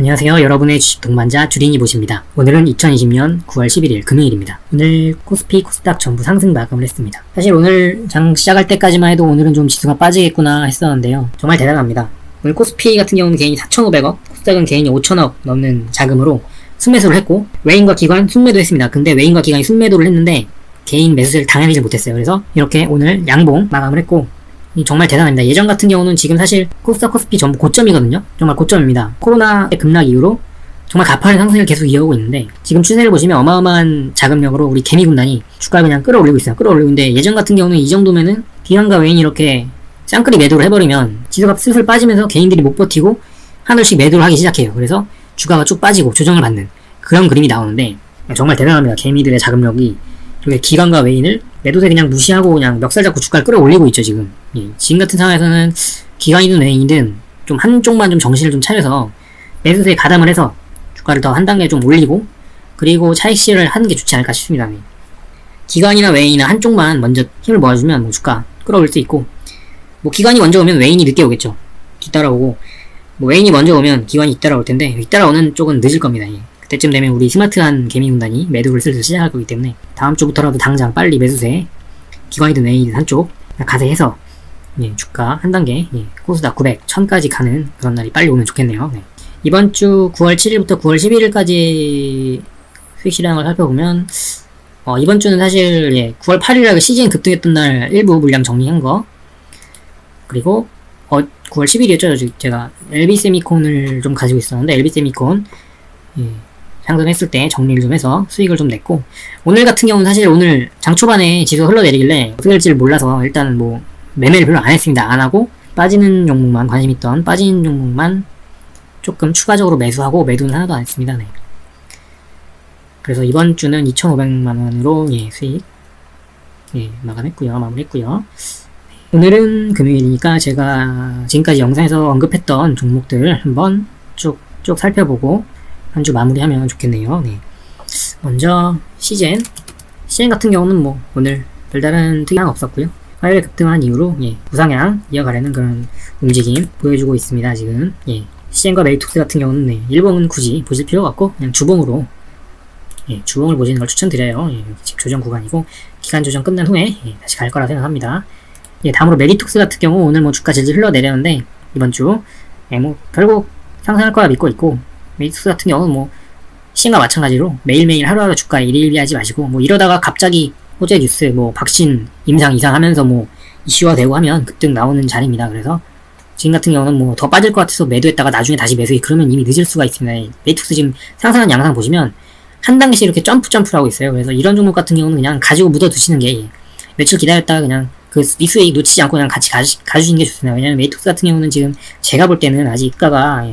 안녕하세요. 여러분의 주식 동반자 주린이 보십니다. 오늘은 2020년 9월 11일 금요일입니다. 오늘 코스피, 코스닥 전부 상승 마감을 했습니다. 사실 오늘 장 시작할 때까지만 해도 오늘은 좀 지수가 빠지겠구나 했었는데요. 정말 대단합니다. 오늘 코스피 같은 경우는 개인이 4,500억, 코스닥은 개인이 5,000억 넘는 자금으로 순매수를 했고 외인과 기관 순매도 했습니다. 근데 외인과 기관이 순매도를 했는데 개인 매수세를 당해내지 못했어요. 그래서 이렇게 오늘 양봉 마감을 했고 정말 대단합니다. 예전 같은 경우는 지금 사실 코스닥 코스피 전부 고점이거든요. 정말 고점입니다. 코로나 급락 이후로 정말 가파른 상승을 계속 이어오고 있는데 지금 추세를 보시면 어마어마한 자금력으로 우리 개미 군단이 주가를 그냥 끌어올리고 있어요. 끌어올리고 있는데 예전 같은 경우는 이 정도면은 기관과 외인이 이렇게 쌍끌이 매도를 해버리면 지수가 슬슬 빠지면서 개인들이 못 버티고 하늘씩 매도를 하기 시작해요. 그래서 주가가 쭉 빠지고 조정을 받는 그런 그림이 나오는데 정말 대단합니다. 개미들의 자금력이 이렇게 기관과 외인을 매도세 그냥 무시하고 그냥 멱살 잡고 주가를 끌어올리고 있죠 지금 예, 지금 같은 상황에서는 기관이든 외인이든 좀 한쪽만 좀 정신을 좀 차려서 매도세에 가담을 해서 주가를 더 한 단계 좀 올리고 그리고 차익 실을 하는 게 좋지 않을까 싶습니다 예. 기관이나 외인이나 한쪽만 먼저 힘을 모아주면 뭐 주가 끌어올 수 있고 뭐 기관이 먼저 오면 외인이 늦게 오겠죠 뒤따라오고 뭐 외인이 먼저 오면 기관이 뒤따라올 텐데 뒤따라오는 쪽은 늦을 겁니다 예. 그때쯤 되면 우리 스마트한 개미 군단이 매도를 슬슬 시작할 거기 때문에 다음 주부터라도 당장 빨리 매수세 기관이든 외인이든 한쪽 가세해서 예, 주가 한 단계 예, 코스닥 900, 1000까지 가는 그런 날이 빨리 오면 좋겠네요. 네. 이번 주 9월 7일부터 9월 11일까지 수익 실황을 살펴보면 어, 이번 주는 사실 예, 9월 8일날 시즌 급등했던 날 일부 물량 정리한 거 그리고 어, 9월 10일이었죠. 제가 LB 세미콘을 좀 가지고 있었는데 LB 세미콘 예, 상승했을 때 정리를 좀 해서 수익을 좀 냈고 오늘 같은 경우는 사실 오늘 장 초반에 지수가 흘러내리길래 어떻게 될지를 몰라서 일단 뭐 매매를 별로 안 했습니다. 안 하고 빠지는 종목만 관심 있던 빠지는 종목만 조금 추가적으로 매수하고 매도는 하나도 안 했습니다. 네. 그래서 이번 주는 2,500만 원으로 예, 수익 예, 마감했고요. 마무리했고요. 오늘은 금요일이니까 제가 지금까지 영상에서 언급했던 종목들 한번 쭉쭉 살펴보고 한 주 마무리하면 좋겠네요. 네. 먼저 시젠 시젠 같은 경우는 뭐 오늘 별다른 특이한 없었고요. 화요일에 급등한 이후로 예, 우상향 이어가려는 그런 움직임 보여주고 있습니다. 지금 예, 시젠과 메이톡스 같은 경우는 네, 일봉은 굳이 보실 필요가 없고 그냥 주봉으로 예, 주봉을 보시는 걸 추천드려요. 예, 조정 구간이고 기간 조정 끝난 후에 예, 다시 갈 거라 생각합니다. 예, 다음으로 메디톡스 같은 경우 오늘 뭐 주가 질질 흘러내렸는데 이번 주 예, 뭐 결국 상승할 거라 믿고 있고 메이투스 같은 경우는 뭐 시행과 마찬가지로 매일매일 하루하루 주가 일일비하지 마시고 뭐 이러다가 갑자기 호재 뉴스 뭐 박신 임상 이상 하면서 뭐 이슈화 되고 하면 급등 나오는 자리입니다. 그래서 지금 같은 경우는 뭐 더 빠질 것 같아서 매도했다가 나중에 다시 매수해 그러면 이미 늦을 수가 있습니다. 메이투스 지금 상승한 양상 보시면 한 단계씩 이렇게 점프 점프를 하고 있어요. 그래서 이런 종목 같은 경우는 그냥 가지고 묻어 두시는 게 며칠 기다렸다가 그냥 그 미수익 놓치지 않고 그냥 같이 가주, 가주시는 게 좋습니다. 왜냐면 메이톡스 같은 경우는 지금 제가 볼 때는 아직 가가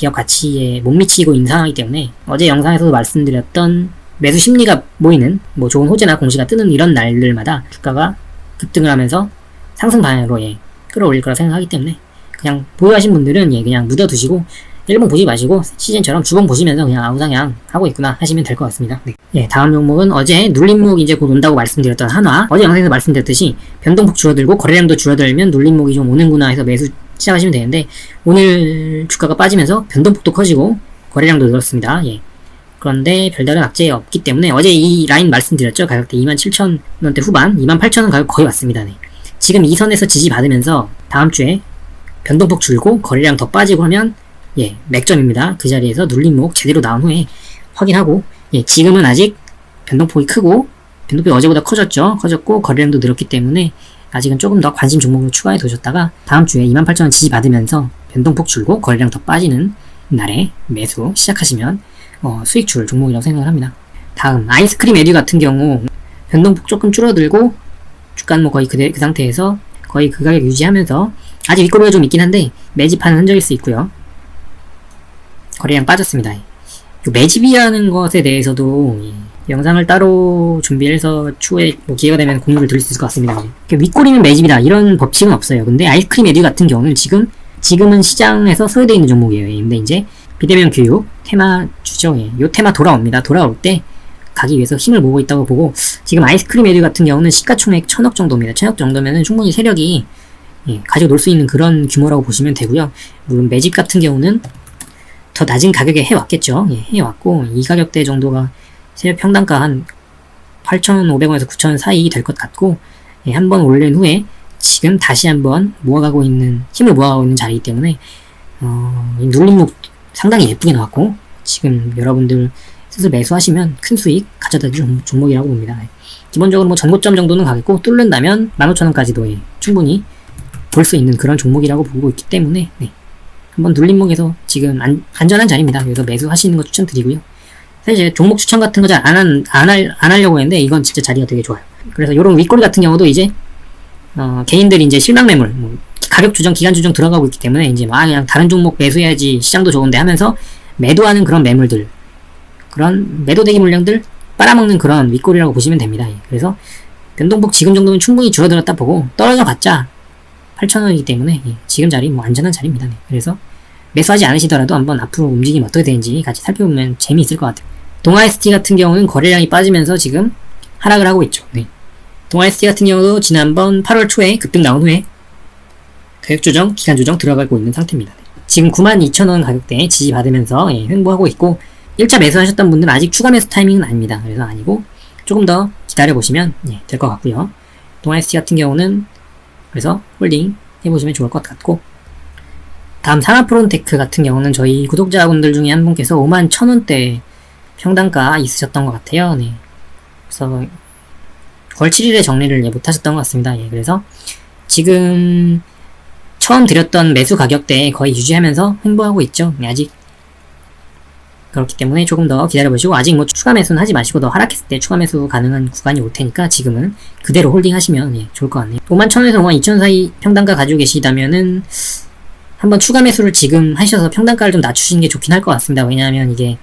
기업 가치에 못 미치고 있는 상황이기 때문에 어제 영상에서도 말씀드렸던 매수 심리가 모이는 뭐 좋은 호재나 공시가 뜨는 이런 날들마다 주가가 급등을 하면서 상승 방향으로 예, 끌어올릴 거라 생각하기 때문에 그냥 보유하신 분들은 예, 그냥 묻어두시고 일본 보지 마시고 시즌처럼 주봉 보시면서 그냥 아우상향 하고 있구나 하시면 될 것 같습니다. 네. 예, 다음 종목은 어제 눌림목 이제 곧 온다고 말씀드렸던 한화 어제 영상에서 말씀드렸듯이 변동폭 줄어들고 거래량도 줄어들면 눌림목이 좀 오는구나 해서 매수 시작하시면 되는데 오늘 주가가 빠지면서 변동폭도 커지고 거래량도 늘었습니다. 예. 그런데 별다른 악재가 없기 때문에 어제 이 라인 말씀드렸죠. 가격대 27,000원대 후반, 28,000원 가격 거의 왔습니다. 네. 지금 이 선에서 지지받으면서 다음 주에 변동폭 줄고 거래량 더 빠지고 하면 예, 맥점입니다. 그 자리에서 눌림목 제대로 나온 후에 확인하고 예, 지금은 아직 변동폭이 크고 변동폭이 어제보다 커졌죠. 커졌고 거래량도 늘었기 때문에 아직은 조금 더 관심 종목을 추가해 두셨다가 다음 주에 28,000원 지지받으면서 변동폭 줄고 거래량 더 빠지는 날에 매수 시작하시면 어, 수익 줄 종목이라고 생각을 합니다. 다음 아이스크림 에듀 같은 경우 변동폭 조금 줄어들고 주가는 뭐 거의 그, 그 상태에서 거의 그 가격 유지하면서 아직 윗꼬리가 좀 있긴 한데 매집하는 흔적일 수 있고요. 거래량 빠졌습니다. 매집이라는 것에 대해서도 영상을 따로 준비해서 추후에 뭐 기회가 되면 공유를 드릴 수 있을 것 같습니다. 윗꼬리는 매집이다 이런 법칙은 없어요. 근데 아이스크림 에듀 같은 경우는 지금 지금은 시장에서 소외되어 있는 종목이에요. 근데 이제 비대면 교육 테마 주죠. 예. 요 테마 돌아옵니다. 돌아올 때 가기 위해서 힘을 모으고 있다고 보고 지금 아이스크림 에듀 같은 경우는 시가총액 천억 정도입니다. 천억 정도면은 충분히 세력이 예, 가지고 놀 수 있는 그런 규모라고 보시면 되고요. 물론 매집 같은 경우는 더 낮은 가격에 해왔겠죠. 예, 해왔고 이 가격대 정도가 세력 평단가 한 8,500원에서 9,000원 사이 될 것 같고 예, 한번 올린 후에 지금 다시 한번 모아가고 있는 힘을 모아가고 있는 자리이기 때문에 어, 이 눌림목 상당히 예쁘게 나왔고 지금 여러분들 스스로 매수하시면 큰 수익 가져다 줄 종- 종목이라고 봅니다. 예. 기본적으로 뭐 전고점 정도는 가겠고 뚫는다면 15,000원까지도 예, 충분히 볼 수 있는 그런 종목이라고 보고 있기 때문에 네. 한번 눌림목에서 지금 안, 안전한 자리입니다. 그래서 매수하시는 거 추천드리고요. 사실 종목 추천 같은 거 잘 안 안, 안, 할, 안 하려고 했는데 이건 진짜 자리가 되게 좋아요. 그래서 이런 윗꼬리 같은 경우도 이제 어, 개인들이 이제 실망 매물, 뭐 가격 조정, 기간 조정 들어가고 있기 때문에 이제 막 그냥 다른 종목 매수해야지 시장도 좋은데 하면서 매도하는 그런 매물들, 그런 매도대기 물량들 빨아먹는 그런 윗꼬리라고 보시면 됩니다. 예. 그래서 변동폭 지금 정도면 충분히 줄어들었다 보고 떨어져 봤자 8,000원이기 때문에 예, 지금 자리 뭐 안전한 자리입니다. 네. 그래서 매수하지 않으시더라도 한번 앞으로 움직임 어떻게 되는지 같이 살펴보면 재미있을 것 같아요. 동아ST 같은 경우는 거래량이 빠지면서 지금 하락을 하고 있죠. 네. 동아ST 같은 경우도 지난번 8월 초에 급등 나온 후에 가격 조정, 기간 조정 들어가고 있는 상태입니다. 네. 지금 92,000원 가격대에 지지받으면서 예, 횡보하고 있고 1차 매수하셨던 분들은 아직 추가 매수 타이밍은 아닙니다. 그래서 아니고 조금 더 기다려 보시면 예, 될 것 같고요. 동아ST 같은 경우는 그래서 홀딩 해보시면 좋을 것 같고 다음 산하프론테크 같은 경우는 저희 구독자분들 중에 한 분께서 5만 1천원대 평단가 있으셨던 것 같아요. 네. 그래서 9월 7일에 정리를 예, 못하셨던 것 같습니다. 예, 그래서 지금 처음 드렸던 매수 가격대에 거의 유지하면서 횡보하고 있죠. 네, 아직 그렇기 때문에 조금 더 기다려보시고 아직 뭐 추가 매수는 하지 마시고 더 하락했을 때 추가 매수 가능한 구간이 올 테니까 지금은 그대로 홀딩 하시면 예, 좋을 것 같네요. 5만 1천원에서 5만 2천 사이 평단가 가지고 계시다면은 한번 추가 매수를 지금 하셔서 평단가를 좀 낮추시는 게 좋긴 할 것 같습니다. 왜냐하면 이게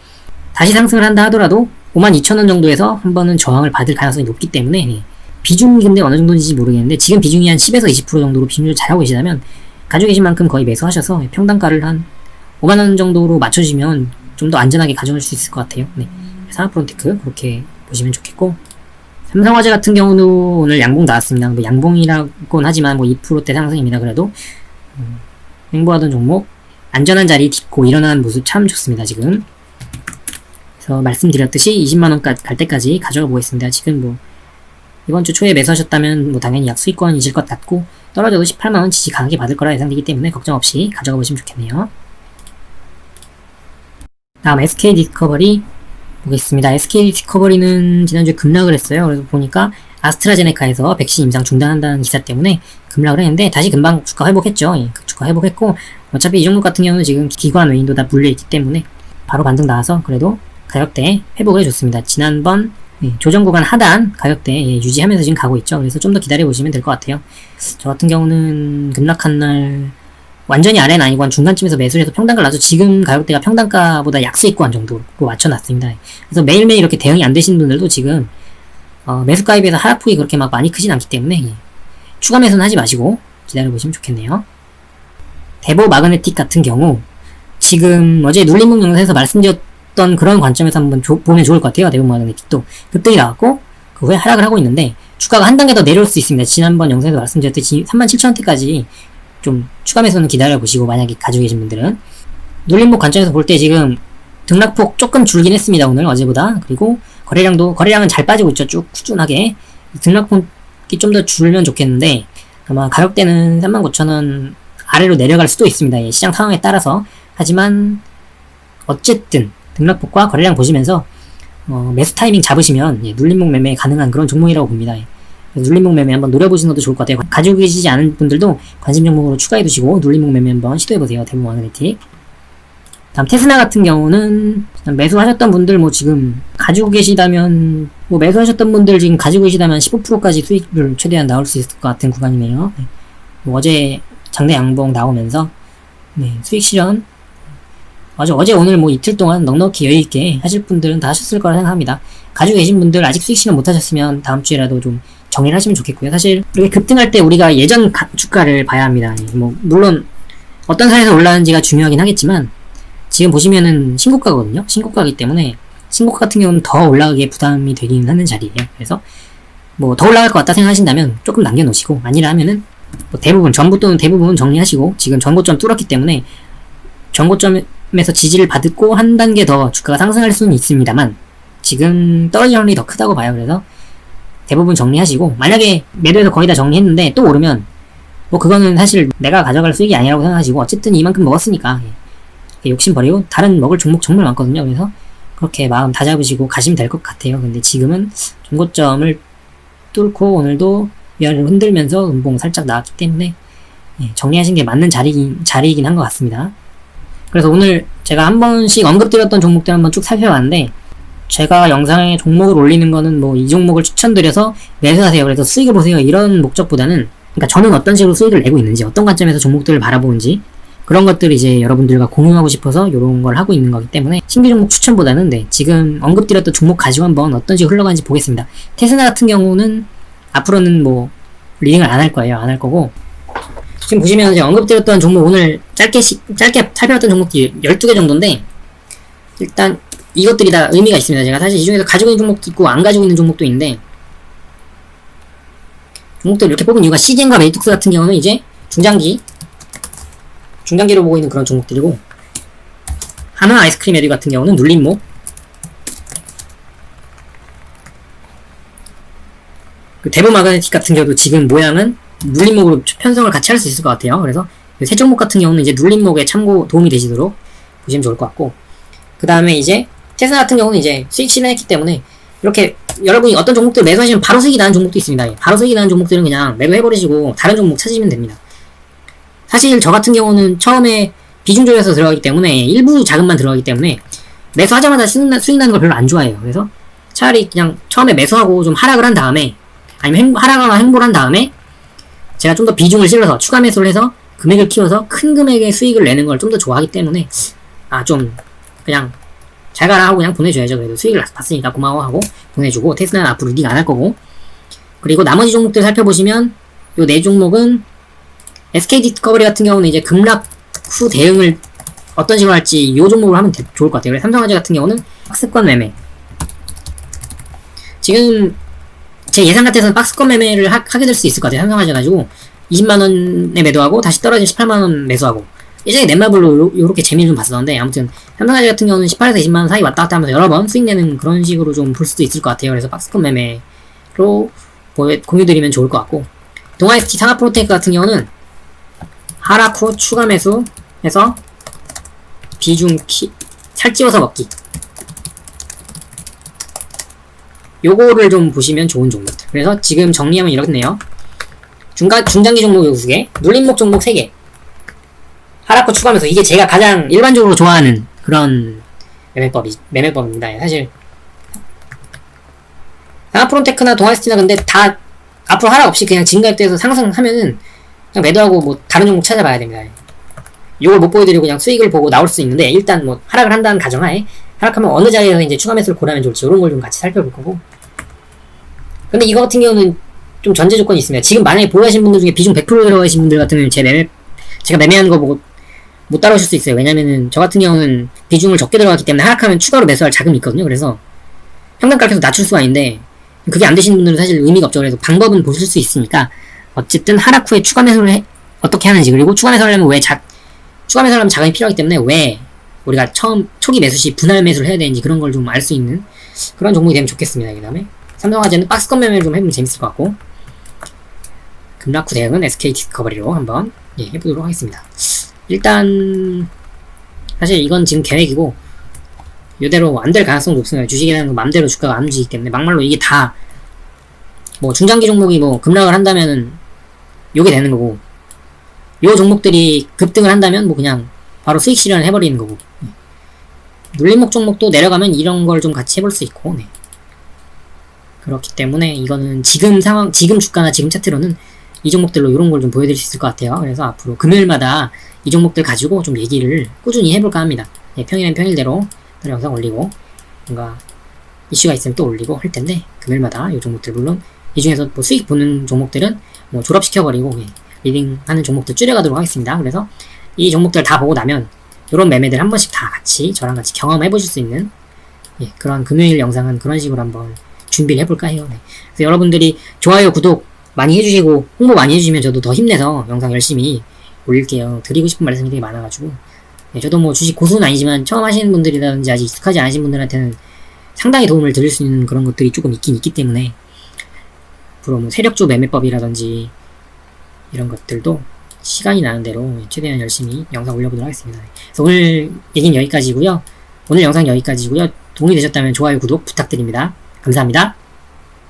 다시 상승을 한다 하더라도 5만 2천 원 정도에서 한 번은 저항을 받을 가능성이 높기 때문에 예, 비중이 근데 어느 정도인지 모르겠는데 지금 비중이 한 10에서 20% 정도로 비중을 잘하고 계시다면 가지고 계신 만큼 거의 매수하셔서 평단가를 한 5만 원 정도로 맞춰주시면 좀 더 안전하게 가져갈 수 있을 것 같아요. 네. 산업프론테크 그렇게 보시면 좋겠고 삼성화재 같은 경우는 오늘 양봉 나왔습니다. 뭐 양봉이라고는 하지만 뭐 2%대 상승입니다. 그래도 음, 횡보하던 종목 안전한 자리 딛고 일어나는 모습 참 좋습니다. 지금 그래서 말씀드렸듯이 20만 원까지 갈 때까지 가져가 보겠습니다. 지금 뭐 이번 주 초에 매수하셨다면 뭐 당연히 약 수익권이실 것 같고 떨어져도 18만 원 지지 강하게 받을 거라 예상되기 때문에 걱정 없이 가져가 보시면 좋겠네요. 다음 SK 디스커버리 보겠습니다. SK 디스커버리는 지난주에 급락을 했어요. 그래서 보니까 아스트라제네카에서 백신 임상 중단한다는 기사 때문에 급락을 했는데 다시 금방 주가 회복했죠. 예, 그 주가 회복했고 어차피 이 종목 같은 경우는 지금 기관 외인도 다 물려있기 때문에 바로 반등 나와서 그래도 가격대 회복을 해줬습니다. 지난번 예, 조정 구간 하단 가격대 예, 유지하면서 지금 가고 있죠. 그래서 좀 더 기다려 보시면 될 것 같아요. 저 같은 경우는 급락한 날 완전히 아래는 아니고 한 중간쯤에서 매수를 해서 평단가를 놔서 지금 가격대가 평단가보다 약수익권 정도로 맞춰놨습니다. 그래서 매일매일 이렇게 대응이 안 되시는 분들도 지금 어, 매수 가입에서 하락폭이 그렇게 막 많이 크진 않기 때문에 예, 추가 매수는 하지 마시고 기다려 보시면 좋겠네요. 대보 마그네틱 같은 경우 지금 어제 눌림목 영상에서 말씀드렸 던 그런 관점에서 한번 조- 보면 좋을 것 같아요. 대보 마그네틱도 급등이 나왔고 그 후에 하락을 하고 있는데 주가가 한 단계 더 내려올 수 있습니다. 지난번 영상에서 말씀드렸듯이 37,000원대까지 좀 추가 매수는 기다려 보시고 만약에 가지고 계신 분들은. 눌림목 관점에서 볼 때 지금 등락폭 조금 줄긴 했습니다 오늘 어제보다. 그리고 거래량도 거래량은 잘 빠지고 있죠. 쭉 꾸준하게. 등락폭이 좀 더 줄면 좋겠는데 아마 가격대는 39,000원 아래로 내려갈 수도 있습니다. 예, 시장 상황에 따라서. 하지만 어쨌든 등락폭과 거래량 보시면서 어, 매수 타이밍 잡으시면 예, 눌림목 매매 가능한 그런 종목이라고 봅니다 예. 눌림목 매매 한번 노려보시는 것도 좋을 것 같아요. 가지고 계시지 않은 분들도 관심 종목으로 추가해 두시고 눌림목 매매 한번 시도해 보세요. 대부분 마그네틱. 다음 테스나 같은 경우는 매수하셨던 분들 뭐 지금 가지고 계시다면 뭐 매수하셨던 분들 지금 가지고 계시다면 15%까지 수익을 최대한 나올 수 있을 것 같은 구간이네요. 네. 뭐 어제 장내 양봉 나오면서 네, 수익 실현 어제 어제 오늘 뭐 이틀 동안 넉넉히 여유 있게 하실 분들은 다 하셨을 거라 생각합니다. 가지고 계신 분들 아직 수익 실현 못 하셨으면 다음 주에라도 좀 정리를 하시면 좋겠고요. 사실 이렇게 급등할 때 우리가 예전 가- 주가를 봐야 합니다. 뭐 물론 어떤 선에서 올라가는지가 중요하긴 하겠지만 지금 보시면은 신고가거든요. 신고가이기 때문에 신고가 같은 경우는 더 올라가기에 부담이 되긴 하는 자리예요. 그래서 뭐 더 올라갈 것 같다 생각하신다면 조금 남겨놓으시고 아니라 하면은 뭐 대부분 전부 또는 대부분 정리하시고 지금 전고점 뚫었기 때문에 전고점 에 하면서 지지를 받고 한 단계 더 주가가 상승할 수는 있습니다만 지금 떨어질 확률이 더 크다고 봐요. 그래서 대부분 정리하시고 만약에 매도해서 거의 다 정리했는데 또 오르면 뭐 그거는 사실 내가 가져갈 수익이 아니라고 생각하시고 어쨌든 이만큼 먹었으니까 예. 욕심 버리고 다른 먹을 종목 정말 많거든요. 그래서 그렇게 마음 다 잡으시고 가시면 될 것 같아요. 근데 지금은 중고점을 뚫고 오늘도 위아래로 흔들면서 음봉 살짝 나왔기 때문에 예, 정리하신 게 맞는 자리긴, 자리이긴 한 것 같습니다. 그래서 오늘 제가 한 번씩 언급드렸던 종목들 한번 쭉 살펴봤는데 제가 영상에 종목을 올리는 거는 뭐 이 종목을 추천드려서 매수하세요. 그래서 수익을 보세요. 이런 목적보다는 그러니까 저는 어떤 식으로 수익을 내고 있는지 어떤 관점에서 종목들을 바라보는지 그런 것들을 이제 여러분들과 공유하고 싶어서 이런 걸 하고 있는 거기 때문에 신규 종목 추천보다는 네, 지금 언급드렸던 종목 가지고 한번 어떤 식으로 흘러가는지 보겠습니다. 테스나 같은 경우는 앞으로는 뭐 리딩을 안 할 거예요. 안 할 거고 지금 보시면 제가 언급드렸던 종목 오늘 짧게 시, 짧게 살펴봤던 종목들이 12개 정도인데 일단 이것들이 다 의미가 있습니다. 제가 사실 이 중에서 가지고 있는 종목도 있고 안 가지고 있는 종목도 있는데 종목들 이렇게 뽑은 이유가 시젠과 메이톡스 같은 경우는 이제 중장기 중장기로 보고 있는 그런 종목들이고 하나 아이스크림 에듀 같은 경우는 눌림목 그 대부 마그네틱 같은 경우도 지금 모양은 눌림목으로 편성을 같이 할 수 있을 것 같아요. 그래서 세 종목 같은 경우는 이제 눌림목에 참고 도움이 되시도록 보시면 좋을 것 같고 그 다음에 이제 테스라 같은 경우는 이제 수익 실현했기 때문에 이렇게 여러분이 어떤 종목들 매수하시면 바로 수익이 나는 종목도 있습니다. 바로 수익이 나는 종목들은 그냥 매도해버리시고 다른 종목 찾으시면 됩니다. 사실 저 같은 경우는 처음에 비중 조여서 들어가기 때문에 일부 자금만 들어가기 때문에 매수하자마자 수익 나는 걸 별로 안 좋아해요. 그래서 차라리 그냥 처음에 매수하고 좀 하락을 한 다음에 아니면 행, 하락하거나 행보를 한 다음에 제가 좀 더 비중을 실어서 추가 매수를 해서 금액을 키워서 큰 금액의 수익을 내는 걸 좀 더 좋아하기 때문에 아 좀 그냥 잘 가라 하고 그냥 보내줘야죠. 그래도 수익을 봤으니까 고마워하고 보내주고 테스라는 앞으로 리딩 안 할 거고 그리고 나머지 종목들 살펴보시면 요 네 종목은 SK 디스커버리 같은 경우는 이제 급락 후 대응을 어떤 식으로 할지 이 종목을 하면 되, 좋을 것 같아요. 그래서 삼성화재 같은 경우는 박스권 매매. 지금 제 예상 같아서는 박스권 매매를 하, 게 될 수 있을 것 같아요. 삼성화재 가지고 20만원에 매도하고 다시 떨어진 18만원 매수하고 예전에 넷마블로 요렇게 재미를 좀 봤었는데 아무튼 삼성화재 같은 경우는 18에서 20만원 사이 왔다 갔다 하면서 여러 번 수익 내는 그런 식으로 좀 볼 수도 있을 것 같아요. 그래서 박스권 매매로 공유드리면 좋을 것 같고 동아이스티 상하프로테크 같은 경우는 하락 후 추가 매수 해서 비중 키, 살찌워서 먹기. 요거를 좀 보시면 좋은 종목들. 그래서 지금 정리하면 이렇네요. 중간, 중장기 종목 요 2개, 눌림목 종목 3개. 하락 후 추가 매수. 이게 제가 가장 일반적으로 좋아하는 그런 매매법이, 매매법입니다. 사실. 아프론테크나 동아스티나 근데 다 앞으로 하락 없이 그냥 진가입돼서 상승하면은 그냥 매도하고 뭐 다른 종목 찾아봐야 됩니다. 이걸 못 보여드리고 그냥 수익을 보고 나올 수 있는데 일단 뭐 하락을 한다는 가정하에 하락하면 어느 자리에서 이제 추가 매수를 고르면 좋을지 이런 걸 좀 같이 살펴볼 거고 근데 이거 같은 경우는 좀 전제 조건이 있습니다. 지금 만약에 보유 하신 분들 중에 비중 100% 들어가신 분들 같은 경우는 제 매매 제가 매매하는 거 보고 못 따라오실 수 있어요. 왜냐면은 저 같은 경우는 비중을 적게 들어갔기 때문에 하락하면 추가로 매수할 자금이 있거든요. 그래서 평단가를 계속 낮출 수가 있는데 그게 안 되시는 분들은 사실 의미가 없죠. 그래서 방법은 보실 수 있으니까 어쨌든 하락 후에 추가 매수를 해, 어떻게 하는지 그리고 추가 매수를 하려면 왜 자, 추가 매수를 하면 자금이 필요하기 때문에 왜 우리가 처음 초기 매수 시 분할 매수를 해야 되는지 그런 걸 좀 알 수 있는 그런 종목이 되면 좋겠습니다. 그 다음에 삼성화재는 박스권 매매를 좀 해보면 재밌을 것 같고 후 대응은 SK 디스커버리로 한번 예, 해보도록 하겠습니다. 일단 사실 이건 지금 계획이고 이대로 안 될 가능성도 없습니다. 주식이라는 건 맘대로 주가가 안 움직이기 때문에 막말로 이게 다 뭐 중장기 종목이 뭐 급락을 한다면은 요게 되는 거고 요 종목들이 급등을 한다면 뭐 그냥 바로 수익 실현을 해버리는 거고 네. 눌림목 종목도 내려가면 이런 걸 좀 같이 해볼 수 있고 네. 그렇기 때문에 이거는 지금 상황 지금 주가나 지금 차트로는 이 종목들로 이런 걸 좀 보여드릴 수 있을 것 같아요 그래서 앞으로 금요일마다 이 종목들 가지고 좀 얘기를 꾸준히 해볼까 합니다 네, 평일엔 평일대로 영상 올리고 뭔가 이슈가 있으면 또 올리고 할 텐데 금요일마다 이 종목들 물론 이 중에서 뭐 수익 보는 종목들은 뭐 졸업시켜버리고 예, 리딩하는 종목들 줄여가도록 하겠습니다. 그래서 이 종목들 다 보고 나면 이런 매매들 한 번씩 다 같이 저랑 같이 경험해 보실 수 있는 예, 그런 금요일 영상은 그런 식으로 한번 준비를 해볼까 해요. 네. 그래서 여러분들이 좋아요, 구독 많이 해주시고 홍보 많이 해주시면 저도 더 힘내서 영상 열심히 올릴게요. 드리고 싶은 말씀이 되게 많아가지고 네, 저도 뭐 주식 고수는 아니지만 처음 하시는 분들이라든지 아직 익숙하지 않으신 분들한테는 상당히 도움을 드릴 수 있는 그런 것들이 조금 있긴 있기 때문에 앞으로 뭐 세력주 매매법이라든지 이런 것들도 시간이 나는 대로 최대한 열심히 영상 올려보도록 하겠습니다. 그래서 오늘 얘기는 여기까지고요. 오늘 영상 여기까지고요. 도움이 되셨다면 좋아요, 구독 부탁드립니다. 감사합니다.